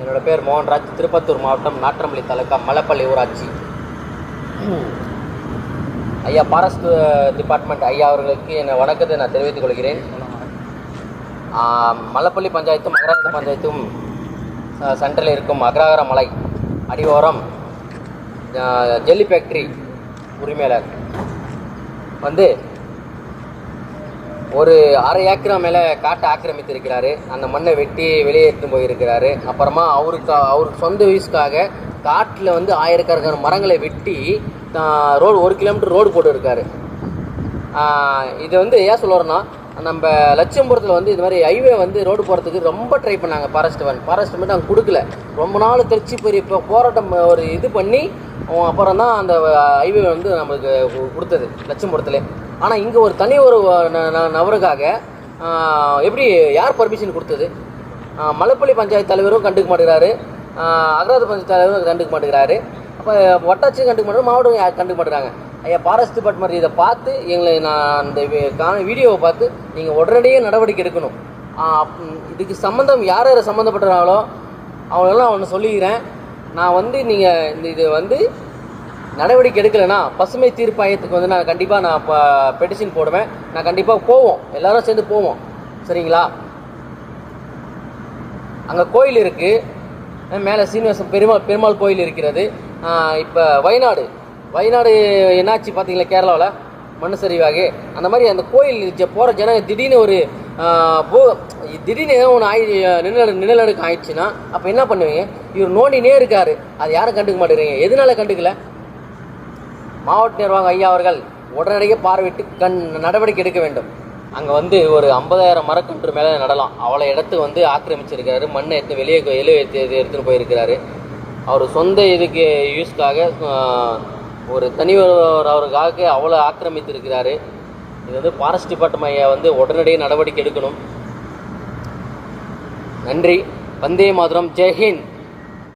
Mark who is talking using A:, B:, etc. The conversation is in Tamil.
A: என்னோடய பேர் மோகன்ராஜ். திருப்பத்தூர் மாவட்டம் நாற்றம்பள்ளி தாலுக்கா மலப்பள்ளி ஊராட்சி. ஐயா ஃபாரஸ்ட் டிபார்ட்மெண்ட் uh, ஐயா அவர்களுக்கு என் வணக்கத்தை நான் தெரிவித்துக் கொள்கிறேன். மலப்பள்ளி பஞ்சாயத்தும் அக்ரஹார பஞ்சாயத்தும் சென்ட்ரலில் சென்டரில் இருக்கும் அக்ரஹார மலை அடிவாரம் ஜெல்லி ஃபேக்ட்ரி உரிமையாளர் வந்து ஒரு அரை ஏக்கரா மேலே காட்டை ஆக்கிரமித்திருக்கிறாரு. அந்த மண்ணை வெட்டி வெளியே போயிருக்கிறாரு. அப்புறமா அவருக்கு அவருக்கு சொந்த யூஸ்க்காக காட்டில் வந்து ஆயிரக்கணக்கான மரங்களை வெட்டி ரோடு ஒரு கிலோமீட்டர் ரோடு போட்டு இருக்காரு இது வந்து ஏன் சொல்லுறேன்னா நம்ம லட்சும்புரத்தில் வந்து இது மாதிரி ஹைவே வந்து ரோடு போகிறதுக்கு ரொம்ப ட்ரை பண்ணாங்க ஃபாரஸ்ட் வேன் ஃபாரஸ்ட் மட்டும் அவங்க கொடுக்கல. ரொம்ப நாள் கழிச்சு பெரிய இப்போ போராட்டம் ஒரு இது பண்ணி அப்புறம் தான் அந்த ஹைவே வந்து நம்மளுக்கு கொடுத்தது லட்சும்புரத்தில் ஆனால் இங்கே ஒரு தனி ஒரு ந- ந- நபருக்காக எப்படி யார் பர்மிஷன் கொடுத்தது? மலைப்பள்ளி பஞ்சாயத்து தலைவரும் கண்டுக்க மாட்டேங்கிறாரு. அகராத பஞ்சாயத்து தலைவரும் கண்டுக்க மாட்டேங்கிறாரு. அப்போ வட்டாட்சியும் கண்டுக்க மாட்டேங்கிறாரு மாவட்டம் யார் கண்டுக்க மாட்டேங்கிறாங்க. ஐயா ஃபாரஸ்ட் டிபார்ட்மெண்ட் இதை பார்த்து எங்களை நான் அந்த வீடியோவை பார்த்து நீங்கள் உடனடியே நடவடிக்கை எடுக்கணும். இதுக்கு சம்மந்தம் யார் யார் சம்மந்தப்பட்டுறாங்களோ அவங்களெல்லாம் ஒன்று சொல்லிக்கிறேன். நான் வந்து நீங்கள் இந்த இது வந்து நடவடிக்கை எடுக்கலைன்னா பசுமை தீர்ப்பாயத்துக்கு வந்து நான் கண்டிப்பாக நான் இப்போ பெட்டிஷன் போடுவேன். நான் கண்டிப்பாக போவோம். எல்லாரும் சேர்ந்து போவோம். சரிங்களா? அங்கே கோயில் இருக்குது மேலே சீனிவாசன் பெருமாள் பெருமாள் கோயில் இருக்கிறது. இப்போ வயநாடு. வயநாடு என்னாச்சு பார்த்தீங்களா கேரளாவில்? மண் சரிவாகி அந்த மாதிரி அந்த கோயில் போகிற ஜனங்க திடீர்னு ஒரு போ திடீர்னு ஏதோ ஒன்று ஆயி நிழல் நிழலடுக்கு ஆயிடுச்சுன்னா அப்போ என்ன பண்ணுவீங்க? இவர் நோண்டினே இருக்காரு. அது யாரும் கண்டுக்க மாட்டேங்கிறீங்க. எதனால கண்டுக்கல? மாவட்ட நிர்வாகம் ஐயா அவர்கள் உடனடியாக பார்வையிட்டு கண் நடவடிக்கை எடுக்க வேண்டும். அங்கே வந்து ஒரு ஐம்பதாயிரம் மரக்கன்று மேலே நடலாம். அவ்வளோ இடத்து வந்து ஆக்கிரமிச்சிருக்காரு. மண்ணை எடுத்து வெளியே வெளியே எடுத்து எடுத்து- போயிருக்கிறாரு. அவர் சொந்த இதுக்கு யூஸ்க்காக ஒரு தனி அவருக்காக அவ்வளோ ஆக்கிரமித்திருக்கிறாரு. இது வந்து ஃபாரஸ்ட் டிபார்ட்மெண்ட் ஐயா வந்து உடனடியாக நடவடிக்கை எடுக்கணும். நன்றி. வந்தே மாதிரம். ஜெய்ஹிந்த்